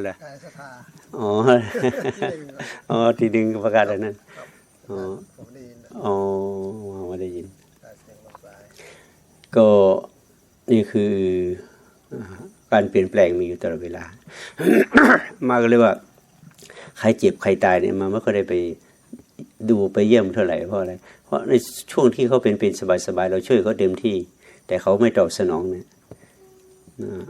เอาละกายศรัทธาอ๋อที่หนึ่งอ๋อที่ดึงประกาศอะไรนั่นครับอ๋อผมได้ยินนะอ๋อไม่ได้ยินกายเสียงลมสายก็นี่คืออ่าการเปลี่ยนแปลงมีอยู่ตลอดเวลา มาก็เลยว่า ใครเจ็บใครตายเนี่ยมาไม่ค่อยได้ไปดูไปเยี่ยมเท่าไหร่เพราะอะไร เพราะในช่วงที่เขาเป็นเป็นสบายๆเราช่วยเขาเต็มที่ แต่เขาไม่ตอบสนองเนี่ยนะ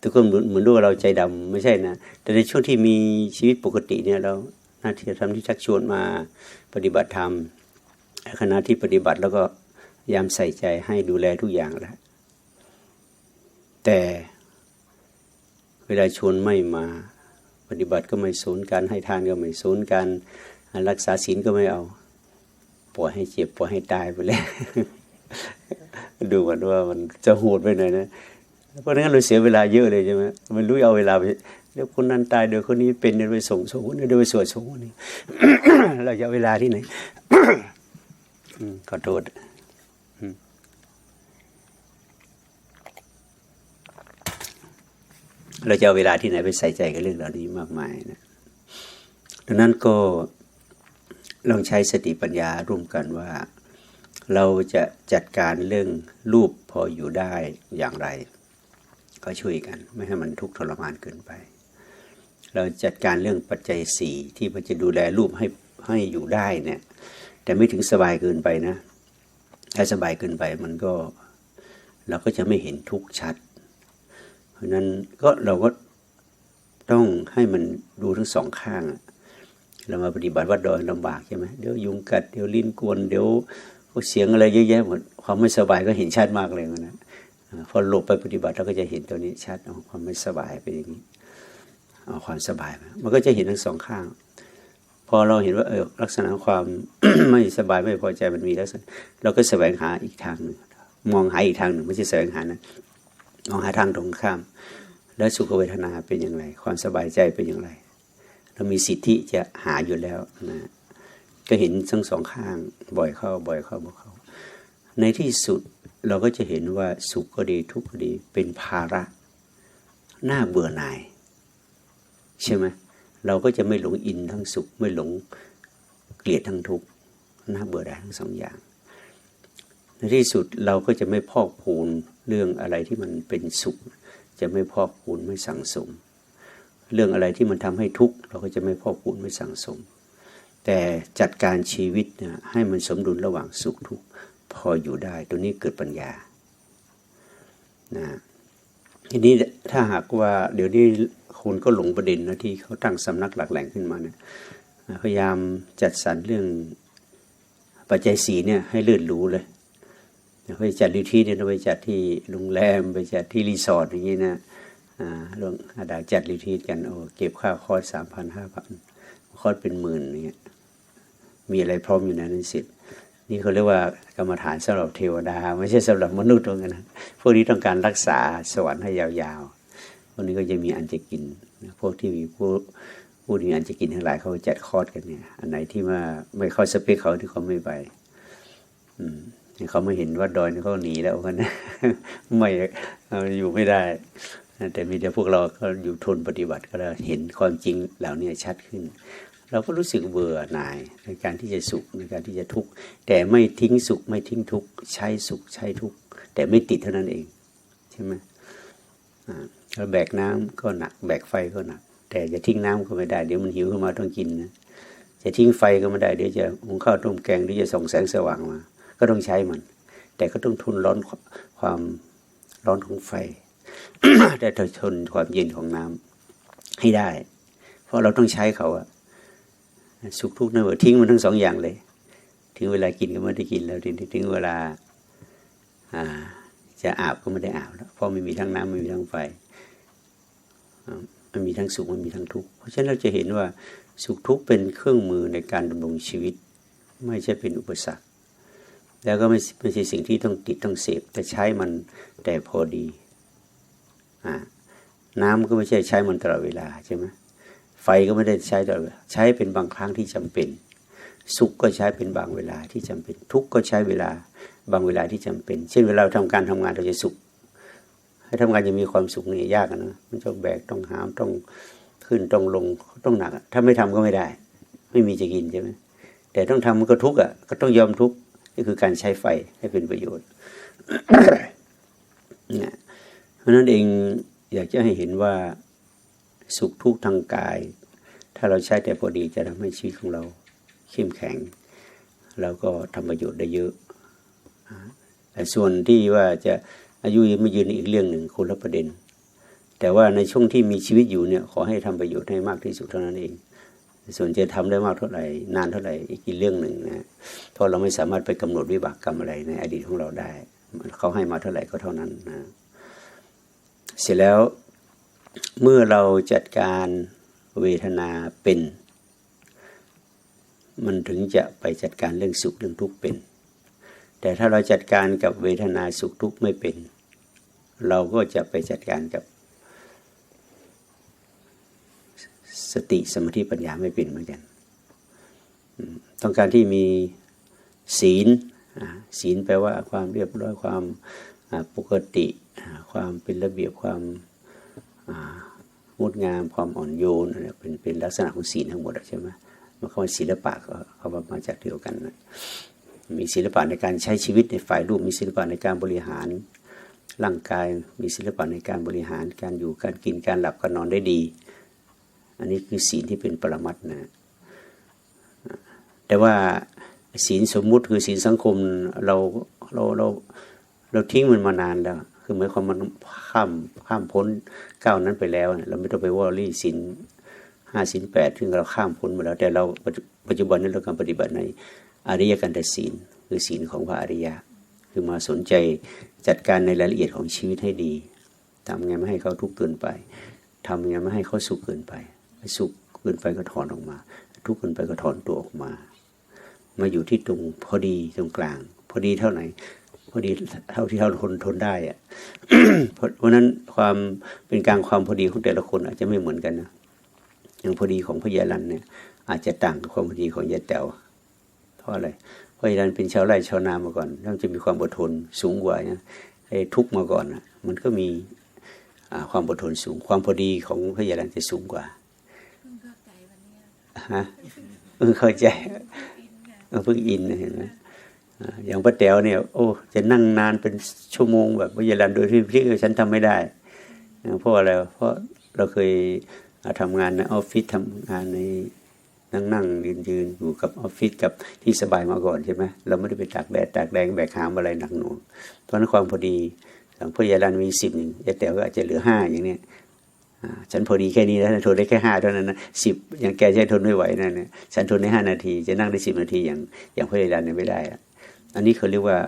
ทุกคนเหมือนเหมือนดูว่าเราใจดำไม่ใช่นะ แต่ในช่วงที่มีชีวิตปกติเนี่ยเราหน้าที่ทำที่ชักชวนมาปฏิบัติธรรมขณะที่ปฏิบัติแล้วก็ยามใส่ใจให้ดูแลทุกอย่างแล้วแต่เวลาชวนไม่มา ปฏิบัติก็ไม่สนกันให้ทานก็ไม่สนกันรักษาศีลก็ไม่เอา ปล่อยให้เจ็บปล่อยให้ตายไปเลยดูกันว่ามันจะโหดไปหน่อยนะ เพราะงั้นเราเสียเวลาเยอะเลยใช่ไหมมันรู้เอาเวลาไปเดี๋ยวคนนั้นตายเดี๋ยวคนนี้เป็นเดี๋ยวไปส่งส่งเดี๋ยวไปสวดส่งนนี้เราจะเอาเวลาที่ไหนขอโทษเราจะเอาเวลาที่ไหนไปใส่ใจกับเรื่องเหล่านี้มากมายนะดังนั้นก็ลองใช้สติปัญญาร่วมกันว่า เราจะจัดการเรื่องรูปพออยู่ได้อย่างไร ก็ช่วยกัน ไม่ให้มันทุกข์ทรมานเกินไป เราจัดการเรื่องปัจจัยสี่ที่มันจะดูแลรูปให้ให้อยู่ได้เนี่ย แต่ไม่ถึงสบายเกินไปนะ ถ้าสบายเกินไปมันก็เราก็จะไม่เห็นทุกข์ชัด เพราะนั้นก็เราก็ต้องให้มันดูทั้งสองข้าง เรามาปฏิบัติวัดดอยลำบากใช่ไหมเดี๋ยวยุงกัด เดี๋ยวลิ้นกวน เดี๋ยวเสียงอะไรเยอะแยะหมด ความไม่สบายก็เห็นชัดมากเลยนะ พอหลบไปปฏิบัติเราก็จะเห็นตัวนี้ชัดเอาความไม่สบายเป็นอย่างนี้เอาความสบายมามันก็จะเห็นทั้งสองข้าง พอเราเห็นว่าเออลักษณะความไม่สบายไม่พอใจมันมีลักษณะเราก็แสวงหาอีกทางหนึ่งมองหาอีกทางหนึ่งไม่ใช่แสวงหานะมองหาทางตรงข้าม แล้วสุขเวทนาเป็นอย่างไร ความสบายใจเป็นอย่างไร เรามีสิทธิจะหาอยู่แล้วนะก็เห็นทั้งสองข้าง บ่อยเข้าบ่อยเข้าบ่อยเข้า ในที่สุด เราก็จะเห็นว่าสุขก็ดีทุกข์ก็ดีเป็นภาระน่าเบื่อหน่าย ใช่ไหมเราก็จะไม่หลงอินทั้งสุข ไม่หลงเกลียดทั้งทุกข์น่าเบื่อได้ทั้งสองอย่าง ในที่สุดเราก็จะไม่พอกพูนเรื่องอะไรที่มันเป็นสุข จะไม่พอกพูนไม่สั่งสม เรื่องอะไรที่มันทำให้ทุกข์เราก็จะไม่พอกพูนไม่สั่งสม แต่จัดการชีวิตนี่ยให้มันสมดุลระหว่างสุขทุกข์ พออยู่ได้ ตัวนี้เกิดปัญญานะทีนี้ถ้าหากว่า เดี๋ยวนี้คนก็หลงประเด็นนะที่เขาตั้งสำนักหลักแหล่งขึ้นมาเนี่ยพยายามจัดสรรเรื่องปัจจัยสีเนี่ยให้เลื่อนรู้เลยไปจัดรีทรีตเนี่ยไปจัดที่โรงแรมไปจัดที่รีสอร์ทอย่างนี้นะอ่าลงอาดาจัดรีทีกันโอ้เก็บค่าคอร์สสามพันห้าพันคอร์สเป็นหมื่นเนี่ยมีอะไรพร้อมอยู่ในนั้นเสร็จ นี่เขาเรียกว่ากรรมฐานสำหรับเทวดา ไม่ใช่สำหรับมนุษย์ตรงนั้นพวกนี้ต้องการรักษาสวรรค์ให้ยาวๆพวกนี้ก็จะมีอันจะกิน พวกที่มีผู้ผู้มีอันจะกินทั้งหลายเขาจัดคอร์สกันเนี่ย อันไหนที่ว่าไม่เข้าสเปคเขาที่เขาไม่ไปอืมเขาไม่เห็นว่าดอยนี่เขาหนีแล้วกันนะไม่อยู่ไม่ได้แต่มีแต่พวกเราก็อยู่ทนปฏิบัติก็แล้เห็นความจริงเหล่านี้ชัดขึ้น เราก็รู้สึกเบื่อหน่ายในการที่จะสุขในการที่จะทุกข์แต่ไม่ทิ้งสุขไม่ทิ้งทุกข์ใช้สุขใช้ทุกข์แต่ไม่ติดเท่านั้นเอง ใช่ไหมอ่าแบกน้ำก็หนัก แบกไฟก็หนัก แต่จะทิ้งน้ำก็ไม่ได้เดี๋ยวมันหิวขึ้นมาต้องกินนะจะทิ้งไฟก็ไม่ได้เดี๋ยวจะหุงข้าวต้มแกงหรือจะส่องแสงสว่างมา ก็ต้องใช้มัน แต่ก็ต้องทนร้อนความร้อนของไฟ แต่ทนความเย็นของน้ำให้ได้ เพราะเราต้องใช้เขาอะ สุขทุกข์นั่นเอทิ้งมันทั้งสองอย่างเลย ถึงเวลากินก็ไม่ได้กินแล้วถึงถึงเวลาอาจะอาบก็ไม่ได้อาบแล้วเพราะไม่มีทั้งน้ำไม่มีทั้งไฟมันมีทั้งสุขมันมีทั้งทุกข์เพราะฉะนั้นเราจะเห็นว่าสุขทุกข์เป็นเครื่องมือในการดำรงชีวิต ไม่ใช่เป็นอุปสรรค แล้วก็ไม่ไม่ใช่สิ่งที่ต้องติดต้องเสพแต่ใช้มันแต่พอดีอน้ำก็ไม่ใช่ใช้มันตลอดเวลาใช่ไหม ไฟก็ไม่ได้ใช้ตลอดใช้เป็นบางครั้งที่จำเป็น สุขก็ใช้เป็นบางเวลาที่จำเป็น ทุกข์ก็ใช้เวลาบางเวลาที่จำเป็น เช่นเวลาเราทำการทำงานเราจะสุข ให้ทำงานยังมีความสุขนี่ยากนะมันต้องแบกต้องหามต้องขึ้นต้องลงต้องหนัก ถ้าไม่ทำก็ไม่ได้ ไม่มีจะกินใช่ไหมแต่ต้องทำมันก็ทุกข์อะก็ต้องยอมทุกข์นี่คือการใช้ไฟให้เป็นประโยชน์เนี่ยเพราะฉะนั้นเองอยากจะให้เห็นว่า สุขทุกข์ทางกาย ถ้าเราใช้แต่พอดีจะทำให้ชีวิตของเราเข้มแข็ง แล้วก็ทำประโยชน์ได้เยอะแต่ส่วนที่ว่าจะอายุยืนไม่ยืนอีกเรื่องหนึ่งคนละประเด็น แต่ว่าในช่วงที่มีชีวิตอยู่เนี่ยขอให้ทำประโยชน์ให้มากที่สุดเท่านั้นเอง ส่วนจะทำได้มากเท่าไหร่ นานเท่าไหร่อีกอีกเรื่องหนึ่งนะเพราะเราไม่สามารถไปกำหนดวิบากกรรมอะไรในอดีตของเราได้เขาให้มาเท่าไหร่ก็เท่านั้นนะเสร็จแล้ว เมื่อเราจัดการเวทนาเป็น มันถึงจะไปจัดการเรื่องสุขเรื่องทุกข์เป็น แต่ถ้าเราจัดการกับเวทนาสุขทุกข์ไม่เป็น เราก็จะไปจัดการกับ สติสมาธิปัญญาไม่เป็นเหมือนกัน ต้องการที่มีศีลศีลแปลว่าความเรียบร้อยความปกติ ความเป็นระเบียบความ งดงามความอ่อนโยนอะไรเป็นเป็นลักษณะของศีลทั้งหมดใช่ไหมมันคำว่าศิลปะก็เขามาจากเดียวกันนะมีศิลปะในการใช้ชีวิตในฝ่ายรูป มีศิลปะในการบริหารร่างกาย มีศิลปะในการบริหารการอยู่การกินการหลับการนอนได้ดี อันนี้คือศีลที่เป็นปรมัตนะ แต่ว่าศีลสมมุติคือศีลสังคมเราเราเราเราทิ้งมันมานานแล้ว คือหมายความมันข้ามข้ามพ้นก้าวนั้นไปแล้ว เราไม่ต้องไปวอรี่ศีลห้าศีลแปดซึ่งเราข้ามพ้นมาแล้ว แต่เราปัจจุปัจจุบันนี้เรากำลังปฏิบัติในอริยกันตศีลคือศีลของพระอริยะ คือมาสนใจจัดการในรายละเอียดของชีวิตให้ดีทำไงไม่ให้เขาทุกข์เกินไปทำไงไม่ให้เขาสุขเกินไป สุขเกินไปก็ถอนออกมา ทุกข์เกินไปก็ถอนตัวออกมา มาอยู่ที่ตรงพอดีตรงกลาง พอดีเท่าไหน พอดีเท่าที่เราทนทนได้อะเพราะเพราะฉะนั้นความเป็นกลางความพอดีของแต่ละคนอาจจะไม่เหมือนกันนะอย่างพอดีของพยาลันเนี่ย อาจจะต่างกับความพอดีของยายแต๋วเพราะอะไรเพราะยายลันเป็นชาวไร่ชาวนามาก่อนต้องจะมีความอดทนสูงกว่านะไอ้ทุกข์มาก่อนนะมันก็มีอ่าความอดทนสูง ความพอดีของพยาลันจะสูงกว่าเพิ่งเข้าใจวันเนี้ยฮะเออเข้าใจอินค่ะเออเพิ่งอินนะเห็นไหม อย่างป้าแต๋วเนี่ย โอ้จะนั่งนานเป็นชั่วโมงแบบวิญญาณโดยที่พี่ฉันทำไม่ได้เพราะอะไรเพราะเราเคยอ่าทำงานในออฟฟิศทำงานในนั่งนั่งยืนยืนอยู่กับออฟฟิศกับที่สบายมาก่อนใช่ไหมเราไม่ได้ไปตากแดดตากแดงแบกหามอะไรหนักหน่วงเพราะฉะนั้นความพอดีอย่างพยาลันมีสิบหนึ่งยาแต๋วก็อาจจะเหลือห้าอย่างเนี้ยฉันพอดีแค่นี้นะทนได้แค่ห้าเท่านั้นนะสิบอย่างแกใช้ทนไม่ไหวนั่นเนี่ยฉันทนได้ห้านาที จะนั่งได้สิบนาทีอย่างอย่างพระเดดันเนี่ยไม่ได้อะ อันนี้เขาเรียกว่า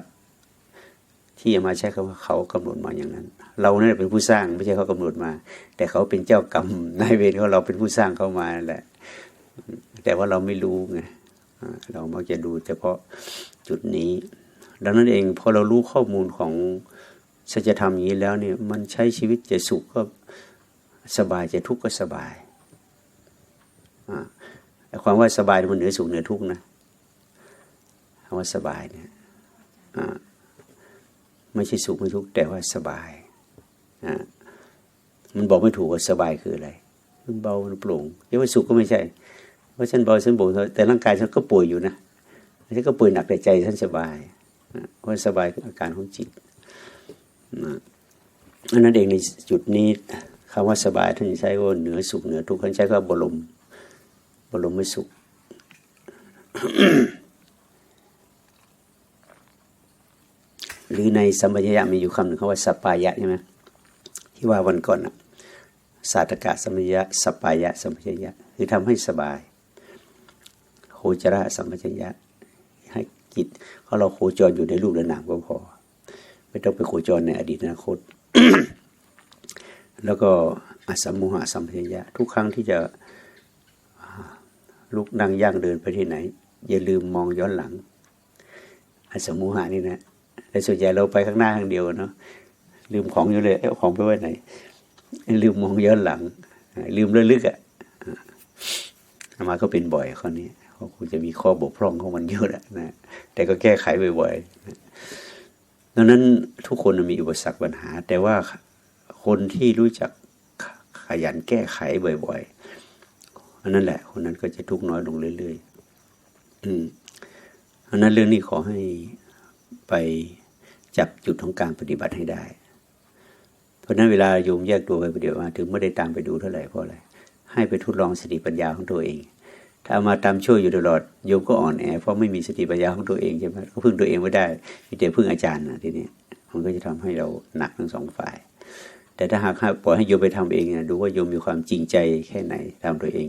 ที่จะมาใช้คำว่าเขากำหนดมาอย่างนั้น เราเนี่ยเป็นผู้สร้างไม่ใช่เขากำหนดมา แต่เขาเป็นเจ้ากรรมนายเวรเขาเราเป็นผู้สร้างเขามาแหละ แต่ว่าเราไม่รู้ไงอ่าเรามักจะดูเฉพาะจุดนี้ ดังนั้นเองพอเรารู้ข้อมูลของสัจธรรมอย่างนี้แล้วเนี่ยมันใช้ชีวิตจะสุขก็สบายจะทุกข์ก็สบายความว่าสบายมันเหนือสุขเหนือทุกข์นะ คำว่าสบายเนี่ยไม่ใช่สุขไม่ทุกข์แต่ว่าสบายมันบอกไม่ถูกว่าสบายคืออะไรมันเบามันโปร่งเรียกว่าสุขก็ไม่ใช่เพราะฉันเบาฉันโปร่งแต่ร่างกายฉันก็ป่วยอยู่นะฉันก็ป่วยหนักแต่ใจฉันสบายเพราะสบายคืออาการของจิตอันนั้นเองในจุดนี้คำว่าสบายท่านใช้ว่าเหนือสุขเหนือทุกข์ท่านใช้คำว่าบรมบรมไม่สุข หรือในสัมปชัญญะมีอยู่คำหนึ่งคำว่าสปายะใช่ไหมที่ว่าวันก่อนอะสาตกะสัมปชัญญะสปายะสัมปชัญญะคือทำให้สบาย โคจระสัมปชัญญะให้จิตเขาเราโคจรอยู่ในรูปและนามก็พอ ไม่ต้องไปโคจรในอดีตอนาคต แล้วก็อสัมโมหะสัมปชัญญะทุกครั้งที่จะลุกนั่งย่างเดินไปที่ไหน อย่าลืมมองย้อนหลังอสัมโมหะนี่นะ แต่ส่วนใหญ่เราไปข้างหน้าข้างเดียวเนาะลืมของอยู่เลยเอาของไปไว้ไหน ลืมมองย้อนหลังอ่าลืมระลึกอะอ่าอามาก็เป็นบ่อยข้อนี้เขาคงจะมีข้อบกพร่องของมันเยอะแหละนะแต่ก็แก้ไขบ่อยๆดังนั้นทุกคนมีอุปสรรคปัญหา แต่ว่าคนที่รู้จักขยันแก้ไขบ่อยๆอันนั้นแหละ คนนั้นก็จะทุกข์น้อยลงเรื่อยๆอืมอันนั้นเรื่องนี้ขอให้ ไปจับจุดของการปฏิบัติให้ได้ เพราะฉะนั้นเวลาโยมแยกตัวไปปฏิบัติมาถึงไม่ได้ตามไปดูเท่าไหร่เพราะอะไรให้ไปทดลองสติปัญญาของตัวเอง ถ้ามาตามช่วยอยู่ตลอดโยมก็อ่อนแอ เพราะไม่มีสติปัญญาของตัวเองใช่ไหมก็พึ่งตัวเองไม่ได้มีแต่พึ่งอาจารย์นะทีนี้มันก็จะทำให้เราหนักทั้งสองฝ่าย แต่ถ้าหากปล่อยให้โยมไปทำเองนะดูว่าโยมมีความจริงใจแค่ไหนทำตัวเอง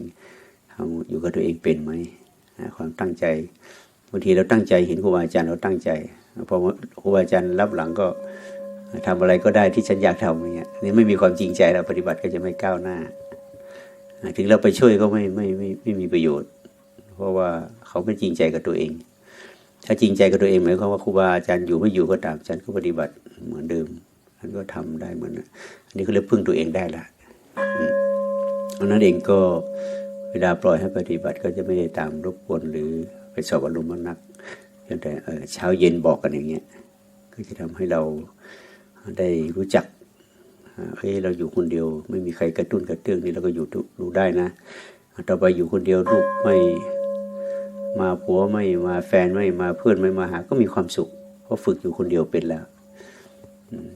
ทำอยู่กับตัวเองเป็นไหมความตั้งใจบางทีเราตั้งใจเห็นครูบาอาจารย์เราตั้งใจ พอครูบาอาจารย์รับหลังก็ทำอะไรก็ได้ที่ฉันอยากทำอย่างเงี้ยนี่ไม่มีความจริงใจเราปฏิบัติก็จะไม่ก้าวหน้า ถึงเราไปช่วยก็ไม่ไม่ไม่ไม่มีประโยชน์ เพราะว่าเขาไม่จริงใจกับตัวเอง ถ้าจริงใจกับตัวเองหมายความว่าครูบาอาจารย์อยู่ไม่อยู่ก็ตามฉันก็ปฏิบัติเหมือนเดิมฉันก็ทำได้เหมือนอันนี้ก็เรียกพึ่งตัวเองได้ละอืมเพราะนั้นเองก็เวลาปล่อยให้ปฏิบัติก็จะไม่ได้ตามรบกวนหรือไปสอบอารมณ์มันนัก เพียงแต่เช้าเย็นบอกกันอย่างเงี้ยก็จะทำให้เราได้รู้จักเฮ้ยเราอยู่คนเดียว ไม่มีใครกระตุ้นกระเตื้องนี่เราก็อยู่ดูดูได้นะต่อไปอยู่คนเดียวลูกไม่มาผัวไม่มาแฟนไม่มาเพื่อนไม่มาหา ก็มีความสุข เพราะฝึกอยู่คนเดียวเป็นแล้ว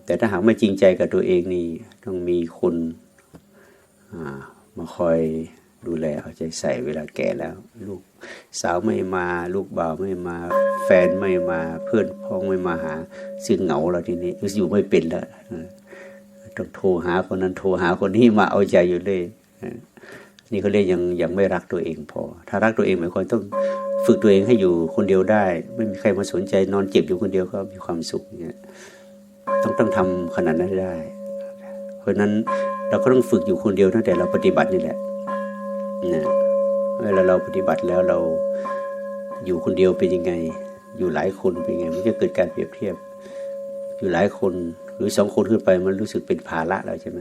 แต่ถ้าหากไม่จริงใจกับตัวเองนี่ต้องมีคนมาคอย ดูแลเอาใจใส่เวลาแก่แล้ว ลูกสาวไม่มา ลูกบ่าวไม่มา แฟนไม่มาเพื่อนพ้องไม่มาหาซึ่งเหงาเราทีนี้อยู่ไม่เป็นแล้วต้องโทรหาคนนั้นโทรหาคนนี้มาเอาใจอยู่เลยนี่เขาเรียกยังยังไม่รักตัวเองพอ ถ้ารักตัวเองหมายความต้องฝึกตัวเองให้อยู่คนเดียวได้ ไม่มีใครมาสนใจนอนเจ็บอยู่คนเดียวก็มีความสุขเนี่ยต้องต้องทำขนาดนั้นได้ เพราะนั้นเราก็ต้องฝึกอยู่คนเดียวตั้งแต่เราปฏิบัตินี่แหละ นะเวลาเราปฏิบัติแล้วเราอยู่คนเดียวเป็นยังไง อยู่หลายคนเป็นยังไงมันจะเกิดการเปรียบเทียบ อยู่หลายคนหรือสองคนขึ้นไปมันรู้สึกเป็นภาระแล้วใช่ไหม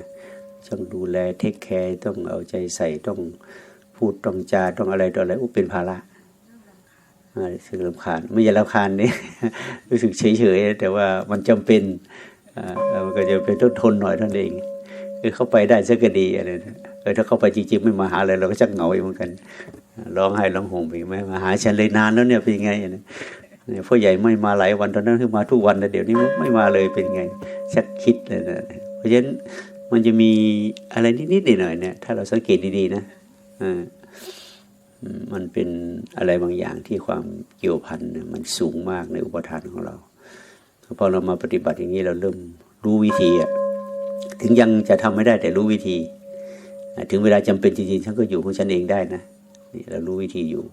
ต้องดูแลเทคแคร์ต้องเอาใจใส่ต้องพูดต้องจาต้องอะไรต่ออะไรอุยเป็นภาระรู้สึกรำคาญไม่ใช่รำคาญนี่รู้สึกเฉยๆแต่ว่ามันจำเป็นอ่ามันก็จะเป็นต้องทนหน่อยท่านั้นเองคือเข้าไปได้สักก็ดีอะไรนะ เออถ้าเข้าไปจริงๆไม่มาหาอะไรเราก็ชักเหงาอีกเหมือนกันร้องไห้ร้องห่มไปไหมมาหาฉันเลยนานแล้วเนี่ยเป็นยังไงเนี่ยพ่อใหญ่ไม่มาหลายวันตอนนั้นคือมาทุกวันแต่เดี๋ยวนี้ไม่มาเลยเป็นไงชักคิดเลยนะเพราะฉะนั้นมันจะมีอะไรนิดๆหน่อยๆเนี่ย ถ้าเราสังเกตดีๆนะอ่ามันเป็นอะไรบางอย่างที่ความเกี่ยวพันเนี่ยมันสูงมากในอุปทานของเราพอเรามาปฏิบัติอย่างนี้เราเริ่มรู้วิธีอะถึงยังจะทำไม่ได้แต่รู้วิธี ถึงเวลาจำเป็นจริงๆฉันก็อยู่ของฉันเองได้นะนี่เรารู้วิธีอยู่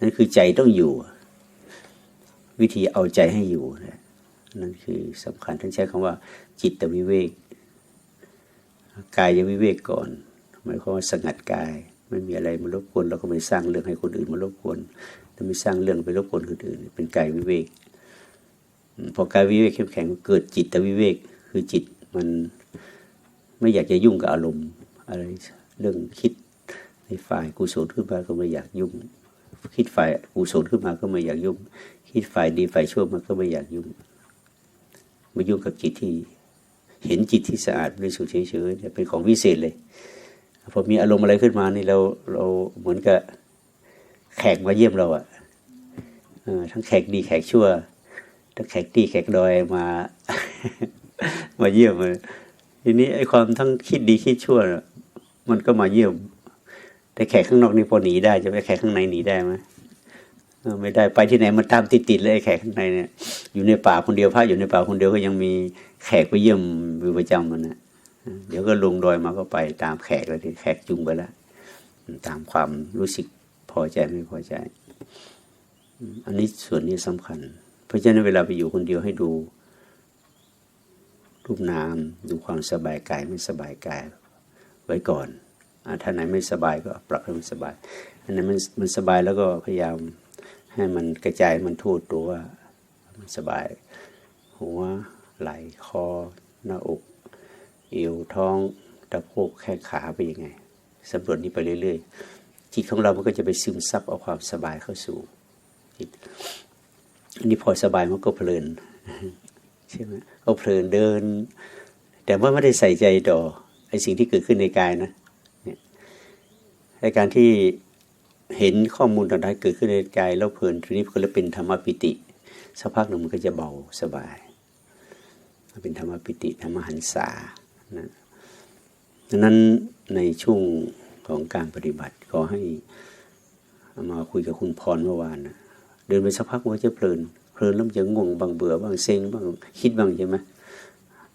นั่นคือใจต้องอยู่ วิธีเอาใจให้อยู่นะนั่นคือสำคัญท่านใช้คำว่า จิตวิเวกกายวิเวกก่อนหมายความว่าสงัดกาย ไม่มีอะไรมารบกวนเราก็ไม่สร้างเรื่องให้คนอื่นมารบกวนถ้าไม่สร้างเรื่องไปรบกวนคนอื่น เป็นกายวิเวกพอกายวิเวกเข้มแข็งเกิดจิตวิเวก คือจิตมันไม่อยากจะยุ่งกับอารมณ์ อะไรเรื่องคิดในฝ่ายกุศลขึ้นมาก็ไม่อยากยุ่ง คิดฝ่ายกุศลขึ้นมาก็ไม่อยากยุ่ง คิดฝ่ายดีฝ่ายชั่วมันก็ไม่อยากยุ่งมายุ่งกับจิตที่ เห็นจิตที่สะอาดบริสุทธิ์เฉยๆเนี่ยเป็นของวิเศษเลยพอมีอารมณ์อะไรขึ้นมานี่เราเราเหมือนกับแขกมาเยี่ยมเราอะทั้งแขกดีแขกชั่วทั้งแขกดีแขกดอยมา มาเยี่ยมเลยทีนี้ไอ้ความทั้งคิดดีคิดชั่วนะ มันก็มาเยี่ยม แต่แขกข้างนอกนี่พอหนีได้ จะไปแขกข้างในหนีได้ไหมไม่ได้ไปที่ไหนมันตามติดติดๆเลยไอแขกข้างในเนี่ย อยู่ในป่าคนเดียวพระอยู่ในป่าคนเดียวก็ยังมีแขกไปเยี่ยมอยู่ประจำมันนะเดี๋ยวก็ลงดอยมาก็ไปตามแขกเลยที่แขกจุงไปแล้วตามความรู้สึกพอใจไม่พอใจ อันนี้ส่วนนี้สำคัญ เพราะฉะนั้นเวลาไปอยู่คนเดียวให้ดูรูปนาม ดูความสบายกายไม่สบายกาย ไว้ก่อนอถ้าไหนไม่สบายก็ปรับให้มันสบาย อันนั้นมันมันสบายแล้วก็พยายามให้มันกระจายมันทั่วตัวมันสบาย หัวไหล่คอ หน้าอกเอวท้องตะโพกแข้งขาไปยังไงสำรวจนี้ไปเรื่อยๆจิตของเรามันก็จะไปซึมซับเอาความสบายเข้าสู่จิตอันนี้พอสบายมันก็เพลินใช่ไหมก็เพลินเดิน แต่ว่าไม่ได้ใส่ใจต่อ ไอ้สิ่งที่เกิดขึ้นในกายนะเนี่ยในการที่เห็นข้อมูลต่างๆเกิดขึ้นในกายแล้วเพลินทีนี้ก็เลยเป็นธรรมปิติสักพักหนึ่งมันก็จะเบาสบาย เป็นธรรมปิติธรรมหันษานะดังนั้นในช่วงของการปฏิบัติขอให้มาคุยกับคุณพรเมื่อวานนะเดินไปสักพักมันจะเพลินเพลินแล้วมันจะง่วงบางเบื่อบางเซ็งบางคิดบางใช่ไหม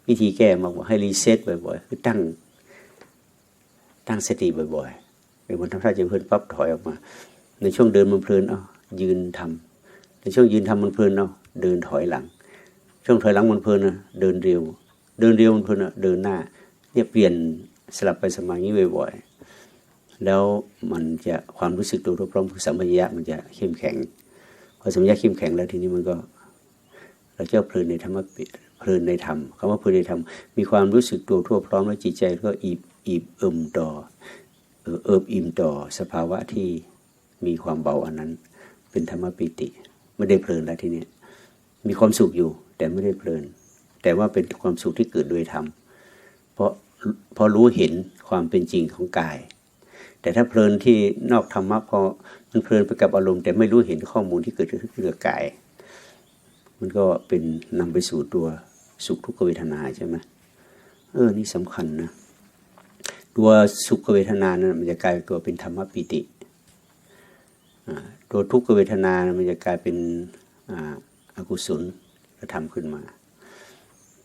วิธีแก้มาบอกให้รีเซ็ตบ่อยๆ คือตั้ง ตั้งสติบ่อยๆเดี๋ยวมันทำท่าจะเพลินปั๊บถอยออกมา ในช่วงเดินมันเพลินเอายืนทำในช่วงยืนทำมันเพลินเอาเดินถอยหลัง ช่วงถอยหลังมันเพลินนะเดินเร็ว เดินเร็วมันเพลินนะเดินหน้า เนี่ยเปลี่ยนสลับไปสมัยนี้บ่อยๆ แล้วมันจะความรู้สึกตัวทั่วพร้อมคือสัมปชัญญะมันจะเข้มแข็งพอสัมปชัญญะเข้มแข็งแล้วทีนี้มันก็ เราจะเพลินในธรรมะเพลินในธรรมคำว่าเพลินในธรรม มีความรู้สึกตัวทั่วพร้อมแล้วจิตใจก็อิบอิบเอิมต่อเออเอิบอิ่มต่อสภาวะที่มีความเบาอันนั้น เป็นธรรมปิติ ไม่ได้เพลินแล้วทีเนี้ยมีความสุขอยู่ แต่ไม่ได้เพลิน แต่ว่าเป็นความสุขที่เกิดโดยธรรมเพราะเพราะรู้เห็นความเป็นจริงของกาย แต่ถ้าเพลินที่นอกธรรมะพอมันเพลินไปกับอารมณ์ แต่ไม่รู้เห็นข้อมูลที่เกิดขึ้นกับกาย มันก็เป็นนำไปสู่ตัว สุขทุกขเวทนาใช่ไหมเออ นี่สำคัญนะ ตัวสุขเวทนานะมันจะกลายเป็นตัวเป็นธรรมปิติ ตัวทุกขเวทนานะมันจะกลายเป็นอากุศลกระทำขึ้นมา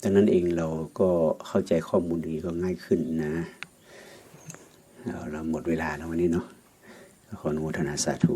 ดังนั้นเองเราก็เข้าใจข้อมูลดีก็ง่ายขึ้นนะเอาเราหมดเวลาแล้ววันนี้เนาะขออนุโมทนาสาธุ